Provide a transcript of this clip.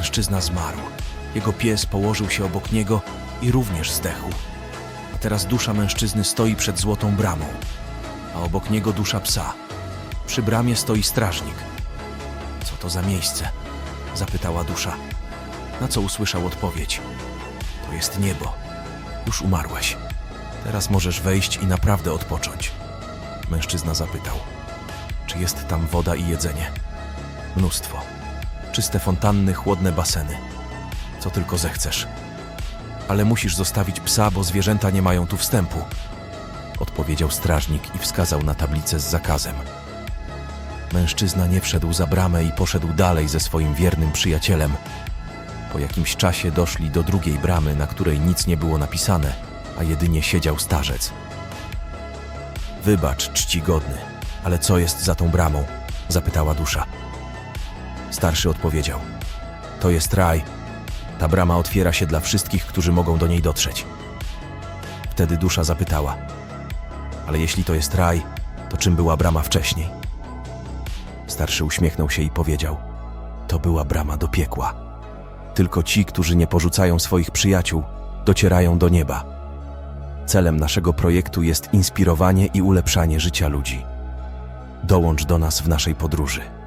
Mężczyzna zmarł. Jego pies położył się obok niego i również zdechł. A teraz dusza mężczyzny stoi przed złotą bramą, a obok niego dusza psa. Przy bramie stoi strażnik. Co to za miejsce? Zapytała dusza. Na co usłyszał odpowiedź. To jest niebo. Już umarłeś. Teraz możesz wejść i naprawdę odpocząć. Mężczyzna zapytał. Czy jest tam woda i jedzenie? Mnóstwo. Czyste fontanny, chłodne baseny. Co tylko zechcesz. Ale musisz zostawić psa, bo zwierzęta nie mają tu wstępu. Odpowiedział strażnik i wskazał na tablicę z zakazem. Mężczyzna nie wszedł za bramę i poszedł dalej ze swoim wiernym przyjacielem. Po jakimś czasie doszli do drugiej bramy, na której nic nie było napisane, a jedynie siedział starzec. Wybacz, czcigodny, ale co jest za tą bramą? zapytała dusza. Starszy odpowiedział: To jest raj. Ta brama otwiera się dla wszystkich, którzy mogą do niej dotrzeć. Wtedy dusza zapytała: Ale jeśli to jest raj, to czym była brama wcześniej? Starszy uśmiechnął się i powiedział: To była brama do piekła. Tylko ci, którzy nie porzucają swoich przyjaciół, docierają do nieba. Celem naszego projektu jest inspirowanie i ulepszanie życia ludzi. Dołącz do nas w naszej podróży.